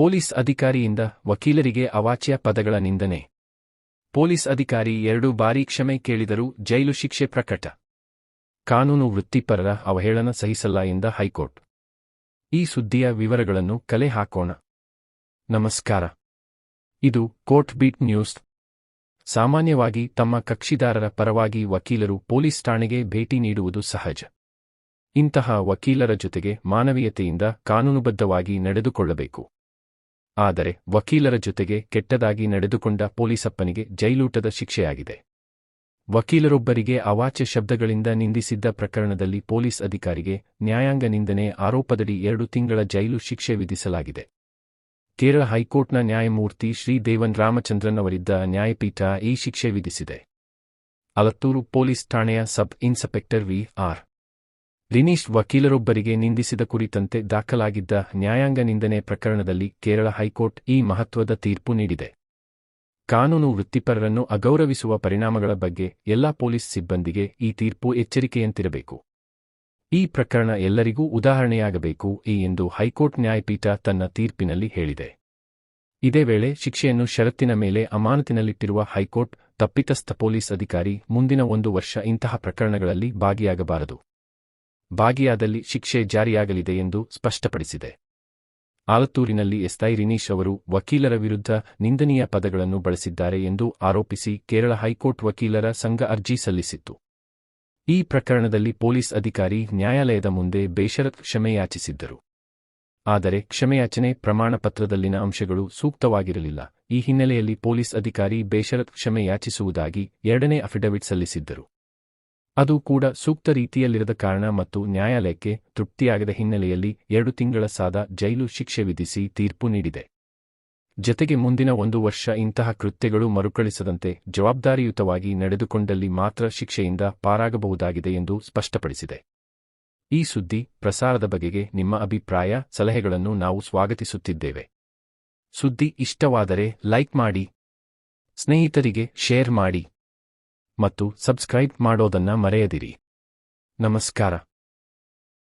Police ಅಧಿಕಾರಿಯಿಂದ ವಕೀಲರಿಗೆ ಅವಾಚ್ಯ ಪದಗಳ ನಿಂದನೆ. ಪೊಲೀಸ್ ಅಧಿಕಾರಿ ಎರಡು ಬಾರಿ ಕ್ಷಮೆ ಕೇಳಿದರೂ ಜೈಲು ಶಿಕ್ಷೆ ಪ್ರಕಟ. ಕಾನೂನು ವೃತ್ತಿಪರರ ಅವಹೇಳನ ಸಹಿಸಲ್ಲ ಎಂದ ಹೈಕೋರ್ಟ್. ಈ ಸುದ್ದಿಯ ವಿವರಗಳನ್ನು ಕಲೆ ಹಾಕೋಣ. ನಮಸ್ಕಾರ. ಇದು ಕೋರ್ಟ್ ಬೀಟ್ ನ್ಯೂಸ್. ಸಾಮಾನ್ಯವಾಗಿ ತಮ್ಮ ಕಕ್ಷಿದಾರರ ಪರವಾಗಿ ವಕೀಲರು ಪೊಲೀಸ್ ಠಾಣೆಗೆ ಭೇಟಿ ನೀಡುವುದು ಸಹಜ. ಇಂತಹ ವಕೀಲರ ಜೊತೆಗೆ ಮಾನವೀಯತೆಯಿಂದ ಕಾನೂನುಬದ್ಧವಾಗಿ ನಡೆದುಕೊಳ್ಳಬೇಕು. ಆದರೆ ವಕೀಲರ ಜೊತೆಗೆ ಕೆಟ್ಟದಾಗಿ ನಡೆದುಕೊಂಡ ಪೊಲೀಸಪ್ಪನಿಗೆ ಜೈಲೂಟದ ಶಿಕ್ಷೆಯಾಗಿದೆ. ವಕೀಲರೊಬ್ಬರಿಗೆ ಅವಾಚ್ಯ ಶಬ್ದಗಳಿಂದ ನಿಂದಿಸಿದ್ದ ಪ್ರಕರಣದಲ್ಲಿ ಪೊಲೀಸ್ ಅಧಿಕಾರಿಗೆ ನ್ಯಾಯಾಂಗ ನಿಂದನೆ ಆರೋಪದಡಿ ಎರಡು ತಿಂಗಳ ಜೈಲು ಶಿಕ್ಷೆ ವಿಧಿಸಲಾಗಿದೆ. ಕೇರಳ ಹೈಕೋರ್ಟ್ನ ನ್ಯಾಯಮೂರ್ತಿ ಶ್ರೀ ದೇವನ್ ರಾಮಚಂದ್ರನ್ ಅವರಿದ್ದ ನ್ಯಾಯಪೀಠ ಈ ಶಿಕ್ಷೆ ವಿಧಿಸಿದೆ. ಅಲತ್ತೂರು ಪೊಲೀಸ್ ಠಾಣೆಯ sub inspector V R Rineesh ವಕೀಲರೊಬ್ಬರಿಗೆ ನಿಂದಿಸಿದ ಕುರಿತಂತೆ ದಾಖಲಾಗಿದ್ದ ನ್ಯಾಯಾಂಗ ನಿಂದನೆ ಪ್ರಕರಣದಲ್ಲಿ ಕೇರಳ ಹೈಕೋರ್ಟ್ ಈ ಮಹತ್ವದ ತೀರ್ಪು ನೀಡಿದೆ. ಕಾನೂನು ವೃತ್ತಿಪರರನ್ನು ಅಗೌರವಿಸುವ ಪರಿಣಾಮಗಳ ಬಗ್ಗೆ ಎಲ್ಲಾ ಪೊಲೀಸ್ ಸಿಬ್ಬಂದಿಗೆ ಈ ತೀರ್ಪು ಎಚ್ಚರಿಕೆಯಂತಿರಬೇಕು. ಈ ಪ್ರಕರಣ ಎಲ್ಲರಿಗೂ ಉದಾಹರಣೆಯಾಗಬೇಕು ಎಂದು ಹೈಕೋರ್ಟ್ ನ್ಯಾಯಪೀಠ ತನ್ನ ತೀರ್ಪಿನಲ್ಲಿ ಹೇಳಿದೆ. ಇದೇ ವೇಳೆ ಶಿಕ್ಷೆಯನ್ನು ಷರತ್ತಿನ ಮೇಲೆ ಅಮಾನತಿನಲ್ಲಿಟ್ಟಿರುವ ಹೈಕೋರ್ಟ್ ತಪ್ಪಿತಸ್ಥ ಪೊಲೀಸ್ ಅಧಿಕಾರಿ ಮುಂದಿನ ಒಂದು ವರ್ಷ ಇಂತಹ ಪ್ರಕರಣಗಳಲ್ಲಿ ಭಾಗಿಯಾಗಬಾರದು. ಭಾಗಿಯಾದಲ್ಲಿ ಶಿಕ್ಷೆ ಜಾರಿಯಾಗಲಿದೆ ಎಂದು ಸ್ಪಷ್ಟಪಡಿಸಿದೆ. ಆಲತ್ತೂರಿನಲ್ಲಿ ಎಸ್ಐ ರಿನೀಶ್ ಅವರು ವಕೀಲರ ವಿರುದ್ಧ ನಿಂದನೀಯ ಪದಗಳನ್ನು ಬಳಸಿದ್ದಾರೆ ಎಂದು ಆರೋಪಿಸಿ ಕೇರಳ ಹೈಕೋರ್ಟ್ ವಕೀಲರ ಸಂಘ ಅರ್ಜಿ ಸಲ್ಲಿಸಿತ್ತು. ಈ ಪ್ರಕರಣದಲ್ಲಿ ಪೊಲೀಸ್ ಅಧಿಕಾರಿ ನ್ಯಾಯಾಲಯದ ಮುಂದೆ ಬೇಷರತ್ ಕ್ಷಮೆಯಾಚಿಸಿದ್ದರು. ಆದರೆ ಕ್ಷಮೆಯಾಚನೆ ಪ್ರಮಾಣ ಪತ್ರದಲ್ಲಿನ ಅಂಶಗಳು ಸೂಕ್ತವಾಗಿರಲಿಲ್ಲ. ಈ ಹಿನ್ನೆಲೆಯಲ್ಲಿ ಪೊಲೀಸ್ ಅಧಿಕಾರಿ ಬೇಷರತ್ ಕ್ಷಮೆ ಯಾಚಿಸುವುದಾಗಿ ಎರಡನೇ ಅಫಿಡವಿಟ್ ಸಲ್ಲಿಸಿದ್ದರು. ಅದು ಕೂಡ ಸೂಕ್ತ ರೀತಿಯಲ್ಲಿರದ ಕಾರಣ ಮತ್ತು ನ್ಯಾಯಾಲಯಕ್ಕೆ ತೃಪ್ತಿಯಾಗದ ಹಿನ್ನೆಲೆಯಲ್ಲಿ ಎರಡು ತಿಂಗಳ ಸಾದ ಜೈಲು ಶಿಕ್ಷೆ ವಿಧಿಸಿ ತೀರ್ಪು ನೀಡಿದೆ. ಜತೆಗೆ ಮುಂದಿನ ಒಂದು ವರ್ಷ ಇಂತಹ ಕೃತ್ಯಗಳು ಮರುಕಳಿಸದಂತೆ ಜವಾಬ್ದಾರಿಯುತವಾಗಿ ನಡೆದುಕೊಂಡಲ್ಲಿ ಮಾತ್ರ ಶಿಕ್ಷೆಯಿಂದ ಪಾರಾಗಬಹುದಾಗಿದೆ ಎಂದು ಸ್ಪಷ್ಟಪಡಿಸಿದೆ. ಈ ಸುದ್ದಿ ಪ್ರಸಾರದ ಬಗೆಗೆ ನಿಮ್ಮ ಅಭಿಪ್ರಾಯ, ಸಲಹೆಗಳನ್ನು ನಾವು ಸ್ವಾಗತಿಸುತ್ತಿದ್ದೇವೆ. ಸುದ್ದಿ ಇಷ್ಟವಾದರೆ ಲೈಕ್ ಮಾಡಿ, ಸ್ನೇಹಿತರಿಗೆ ಶೇರ್ ಮಾಡಿ. ಮತ್ತು ಸಬ್ಸ್ಕ್ರೈಬ್ ಮಾಡೋದನ್ನ ಮರೆಯದಿರಿ. ನಮಸ್ಕಾರ.